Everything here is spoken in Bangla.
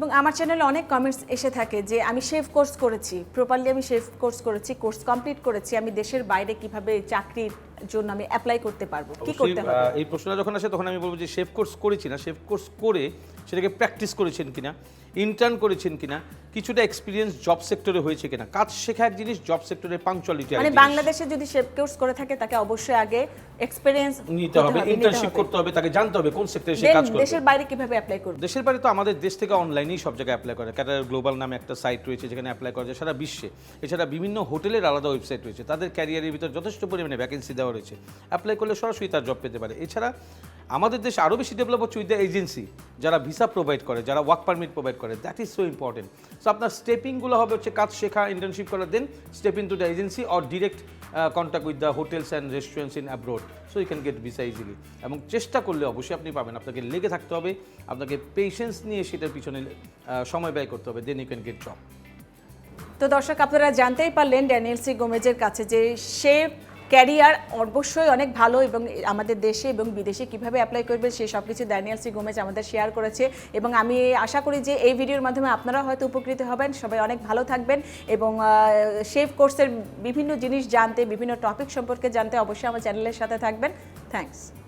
এবং আমার চ্যানেলে অনেক কমেন্টস এসে থাকে যে আমি শেফ কোর্স করেছি প্রপারলি আমি শেফ কোর্স করেছি কোর্স কমপ্লিট করেছি আমি দেশের বাইরে কীভাবে চাকরির জন্য আমি অ্যাপ্লাই করতে পারব? কি করতে হবে? এই প্রশ্নটা যখন আসে তখন আমি বলব যে শেফ কোর্স করেছি না শেফ কোর্স করে সেটাকে প্র্যাকটিস করেছেন কিনা? ইন্টার্ন করেছেন কিনা? কিছুটা এক্সপিরিয়েন্স জব সেক্টরে হয়েছে কিনা? কাজ শেখা এক জিনিস জব সেক্টরে পাংচুয়ালিটি মানে বাংলাদেশে যদি শেফ কোর্স করে থাকে তাকে অবশ্যই আগে এক্সপিরিয়েন্স নিতে হবে ইন্টার্নশিপ করতে হবে তাকে জানতে হবে কোন সেক্টরে সে কাজ করবে। দেশের বাইরে কীভাবে অ্যাপ্লাই করবে? দেশের বাইরে তো আমাদের দেশ থেকে অনলাইনেই সব জায়গায় অ্যাপ্লাই করে। ক্যাটার গ্লোবাল নামে একটা সাইট রয়েছে যেখানে অ্যাপ্লাই করা যায় সারা বিশ্বে। এছাড়া বিভিন্ন হোটেলের আলাদা ওয়েবসাইট রয়েছে। তাদের ক্যারিয়ারের ভিতর যথেষ্ট পরিমাণে ভ্যাকেন্সি দেওয়া রয়েছে। অ্যাপ্লাই করলে সরাসরি তার জব পেতে পারে। এছাড়া আমাদের দেশে আরও বেশি ডেভেলপ হচ্ছে উইথ দ্য এজেন্সি যারা ভিসা প্রোভাইড করে, যারা ওয়ার্ক পারমিট প্রোভাইড করে। That is so important so আপনার স্টেপিংগুলো হবে হচ্ছে কাজ শেখা ইন্টার্নশিপ করা then step in to the agency or direct contact with the hotels and restaurants in abroad so you can get visa easily এবং চেষ্টা করলে অবশ্যই আপনি পাবেন। আপনাকে লেগে থাকতে হবে, আপনাকে পেশেন্স নিয়ে সেটার পিছনে সময় ব্যয় করতে হবে then you can get job তো দর্শক, আপনারা জানতেই পারলেন ড্যানিয়েল সি গোমেজের কাছে যে সে ক্যারিয়ার অবশ্যই অনেক ভালো এবং আমাদের দেশে এবং বিদেশে কীভাবে অ্যাপ্লাই করবে সে সব কিছু দ্যানিয়াল সি গোমেজ আমাদের শেয়ার করেছে এবং আমি আশা করি যে এই ভিডিওর মাধ্যমে আপনারা হয়তো উপকৃত হবেন। সবাই অনেক ভালো থাকবেন এবং সেফ কোর্সের বিভিন্ন জিনিস জানতে, বিভিন্ন টপিক সম্পর্কে জানতে অবশ্যই আমার চ্যানেলের সাথে থাকবেন। থ্যাঙ্কস